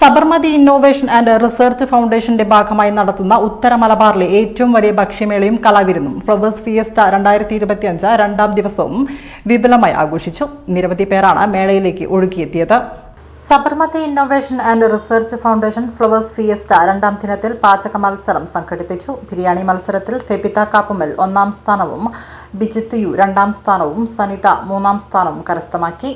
Sabarmati innovation and research ഫൗണ്ടേഷന്റെ ഭാഗമായി നടത്തുന്ന ഉത്തര മലബാറിലെ ഏറ്റവും വലിയ ഭക്ഷ്യമേളയും കലാവിരുന്നും ഫ്ലവേഴ്സ് ഫിയസ്റ്റ രണ്ടായിരത്തി ഇരുപത്തി അഞ്ച് രണ്ടാം ദിവസവും വിപുലമായി ആഘോഷിച്ചു. നിരവധി പേരാണ് മേളയിലേക്ക് ഒഴുകിയെത്തിയത്. Sabarmati innovation and research foundation flowers fiesta രണ്ടാം ദിനത്തിൽ പാചക മത്സരം സംഘടിപ്പിച്ചു. ബിരിയാണി മത്സരത്തിൽ ഫെബിത കാപ്പുമൽ ഒന്നാം സ്ഥാനവും ബിജിത്ത് രണ്ടാം സ്ഥാനവും സനിത മൂന്നാം സ്ഥാനവും കരസ്ഥമാക്കി.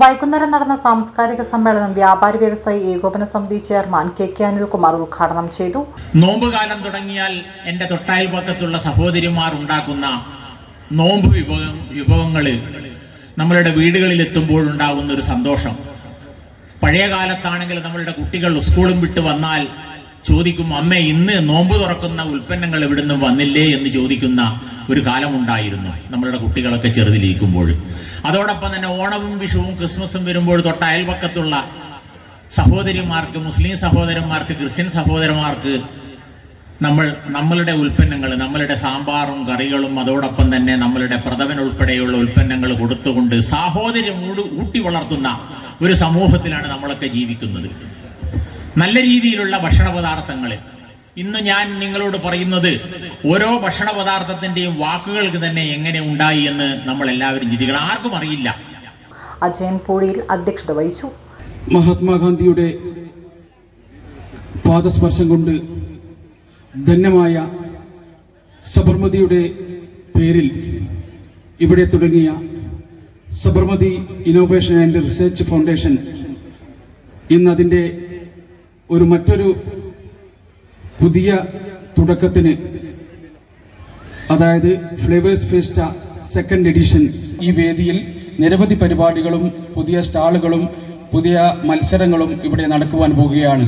വൈകുന്നേരം നടന്ന സാംസ്കാരിക സമ്മേളനം വ്യാപാരി വ്യവസായി ഏകോപന സമിതി ചെയർമാൻ കെ കെ അനിൽകുമാർ ഉദ്ഘാടനം ചെയ്തു. നോമ്പുകാലം തുടങ്ങിയാൽ എന്റെ തൊട്ടയൽപക്കത്തുള്ള സഹോദരിമാർ ഉണ്ടാക്കുന്ന നോമ്പ് വിഭവം വിഭവങ്ങൾ നമ്മളുടെ വീടുകളിൽ എത്തുമ്പോഴുണ്ടാകുന്ന ഒരു സന്തോഷം. പഴയ കാലത്താണെങ്കിൽ നമ്മളുടെ കുട്ടികൾ സ്കൂളും വിട്ട് വന്നാൽ ചോദിക്കും അമ്മ ഇന്ന് നോമ്പ് തുറക്കുന്ന ഉൽപ്പന്നങ്ങൾ ഇവിടുന്ന് വന്നില്ലേ? എന്ന് ചോദിക്കുന്ന ഒരു കാലമുണ്ടായിരുന്നു നമ്മളുടെ കുട്ടികളൊക്കെ ചെറുതിലിരിക്കുമ്പോൾ. അതോടൊപ്പം തന്നെ ഓണവും വിഷുവും ക്രിസ്മസും വരുമ്പോൾ തൊട്ട് അയൽപക്കത്തുള്ള സഹോദരിമാർക്ക് മുസ്ലിം സഹോദരന്മാർക്ക് ക്രിസ്ത്യൻ സഹോദരന്മാർക്ക് നമ്മൾ നമ്മളുടെ ഉൽപ്പന്നങ്ങൾ നമ്മളുടെ സാമ്പാറും കറികളും അതോടൊപ്പം തന്നെ നമ്മളുടെ പ്രഥമൻ ഉൾപ്പെടെയുള്ള ഉൽപ്പന്നങ്ങൾ കൊടുത്തുകൊണ്ട് സാഹോദര്യം ഊട് ഊട്ടി വളർത്തുന്ന ഒരു സമൂഹത്തിലാണ് നമ്മളൊക്കെ ജീവിക്കുന്നത്. നല്ല രീതിയിലുള്ള ഭക്ഷണ പദാർത്ഥങ്ങൾ ഇന്ന് ഞാൻ നിങ്ങളോട് പറയുന്നത് ഓരോ ഭക്ഷണ പദാർത്ഥത്തിന്റെയും വാക്കുകൾക്ക് തന്നെ എങ്ങനെ ഉണ്ടായി എന്ന് നമ്മൾ എല്ലാവരും ചിന്തിക്കണം. ആർക്കും അറിയില്ല. അജയൻ പൂഴിയിൽ അധ്യക്ഷത വഹിച്ചു. മഹാത്മാഗാന്ധിയുടെ പാദസ്പർശം കൊണ്ട് ധന്യമായ സബർമതിയുടെ പേരിൽ ഇവിടെ തുടങ്ങിയ Sabarmati innovation and research foundation ഇന്ന് അതിന്റെ ഒരു മറ്റൊരു പുതിയ തുടക്കത്തിന് അതായത് ഫ്ലേവേഴ്സ് ഫെസ്റ്റ സെക്കൻഡ് എഡിഷൻ ഈ വേദിയിൽ നിരവധി പരിപാടികളും പുതിയ സ്റ്റാളുകളും പുതിയ മത്സരങ്ങളും ഇവിടെ നടക്കുവാൻ പോവുകയാണ്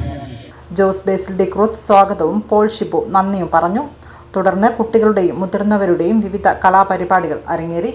ജോസ് ബേസിൽ ഡിക്രൂസ് സ്വാഗതവും പോൾ ഷിബു നന്ദിയും പറഞ്ഞു. തുടർന്ന് കുട്ടികളുടെയും മുതിർന്നവരുടെയും വിവിധ കലാപരിപാടികൾ അരങ്ങേറി.